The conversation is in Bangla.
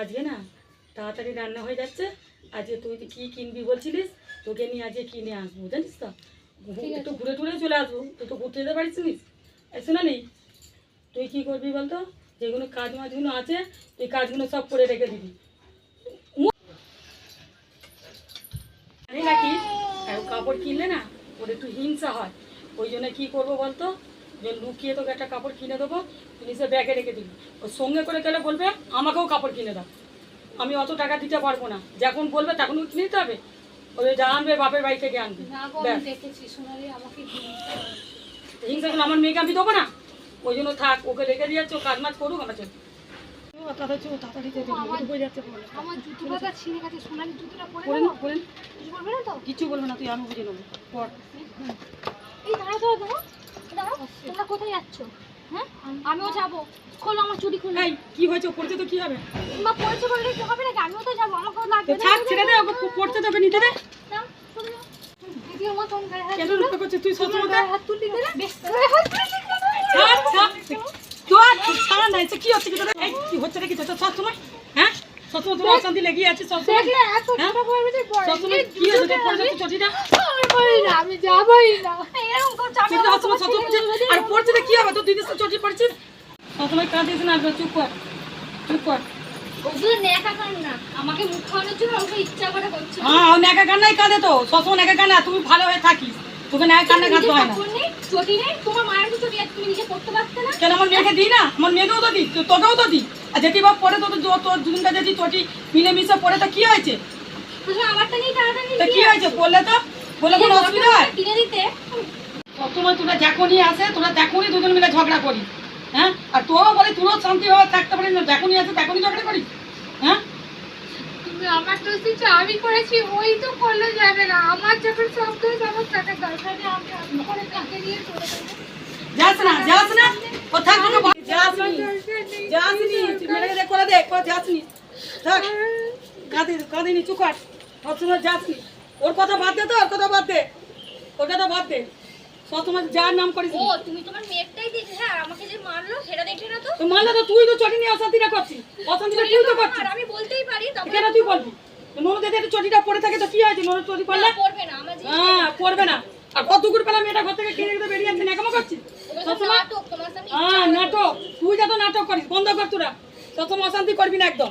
আজকে না তাড়াতাড়ি রান্না হয়ে যাচ্ছে। আজকে তুই কি কিনবি বলছিলিস? তোকে নিয়ে আজকে কিনে আসব জানিস তো? একটু ঘুরে টুরে চলে আসব। তুই তো ঘুরতে যেতে পারিস নিস শোনালি তুই কি করবি বলতো? যেগুলো কাজ মাছগুলো আছে তুই কাজগুলো সব করে রেখে দিবি। নাকি কাপড় কিনলে না ওর একটু হিংসা হয়। ওই জন্য কী করব বলতো? যে লুকিয়ে তোকে একটা কাপড় কিনে দেবো তুই সে ব্যাগে রেখে দিবি। ওর সঙ্গে করে গেলে বলবে আমাকেও কাপড় কিনে দাও। আমি অত টাকা দিতে পারব না। যখন বলবে তখন কিনে দিতে হবে। ওই যা আনবে বাপের বাড়ি থেকে আনবে। না গো ব্যাস। আমি দেখেছি সোনালি আমাকে হিংসা করলে আমার মেয়েকে আমি দেবো না। ওই জন্য থাক ওকে রেখে দিয়ে যাচ্ছে ও কাজ মাছ করুক আমার চল। কিছু বলবে না তুই আমি বুঝে নেব পর এই দাঁড়াও দাঁড়াও দাঁড়াও দাঁড়াও তোমরা কোথায় যাচ্ছ? হ্যাঁ? আমিও যাব। খোলো আমার চুরি খোলো। এই কি হয়েছে? পড়ছে তো কি হবে? মা পড়েছে বললে কি হবে নাকি? আমিও তো যাব আমাকেও লাগবে তো থাক ছেড়ে দে ওকে পড়তে তোকে নিতে দে। না, হাত তুলো। তুই সবসময় হাত হাত তুললি কেন? ছাড় ছাড় তোর ছাড় না এসে কি হচ্ছে কি তোদের? কি হচ্ছে রে কি তোর হ্যাঁ সবসময় অশান্তি লেগে আছে সবসময়। হ্যাঁ? সবসময় কি হচ্ছে তোর পড়ে যাচ্ছে চটিটা? আমি বলি না, আমি যাবোই না। হয়ে আর পড়ছে তো কি হবে? দিদির সাথে চটি পড়ছিস? সবসময় কাঁদিস না চুপ কর চুপ হ্যাঁ তো। তুমি ভালো হয়ে থাকিস। তোকে নেকা কান্না কাঁদতে হয় না। চটি নেই, তোমার মায়ের তো চটি তুমি নিজে পড়তে পারতে না? কেন আমার মেয়েকে দিই না? আমার মেয়েকেও তো দিই তো- তোকেও তো দিই। আর বা পরে তো তো- তোর দুদিনটা যদি চটি মিলেমিশে পরে তো কি হয়েছে? নিয়ে তো কি হয়েছে? বললে তো বলে কোনো অসুবিধা হয়? কিনে দিতে। সবসময় তোরা যখনই আসে তোরা তখনই দুজন মিলে ঝগড়া করি হ্যাঁ? আর তোরও বলে তোরও শান্তিভাবে থাকতে পারিস না যখনই আসে তখনই ঝগড়া করি হ্যাঁ? তুমি আমার তো আমি করেছি ওই তো করলে যাবে না। আমার যখন সব দোষ আমার টাকা দরকার আমি করে তাকে দিয়ে চলে যাস না যাস যাসনি যাসনি তুই মেরে দে করে দে করে যাসনি। থাক কাঁদি কাঁদিনি চুপ সবসময় যাসনি। ওর কথা বাদ দে তো ওর কথা বাদ দে। ওর কথা বাদ দে। সবসময় যার নাম করিস ও তুমি তোমার মেয়েরটাই দেখে হ্যাঁ আমাকে যে মারলো সেটা দেখলে না তো? তো মানলে তো তুই তো চটি নিয়ে অশান্তিটা করছিস। অশান্তিটা তুই তো করছিস। আর আমি বলতেই পারি তবে কেন তুই বলবি। ননদ যদি একটু চটিটা পরে থাকে তো কি হয়েছে? ননদ চটি পরলে পড়বে না আমার হ্যাঁ পড়বে না। আর কত দুপুর বেলা মেয়েটা ঘর থেকে কিনে বেরিয়ে যাচ্ছে নাকামো করছিস? সবসময় নাটক তোমার সামনে হ্যাঁ নাটক। তুই যত নাটক করিস বন্ধ কর তোরা। তত অশান্তি করবি না একদম।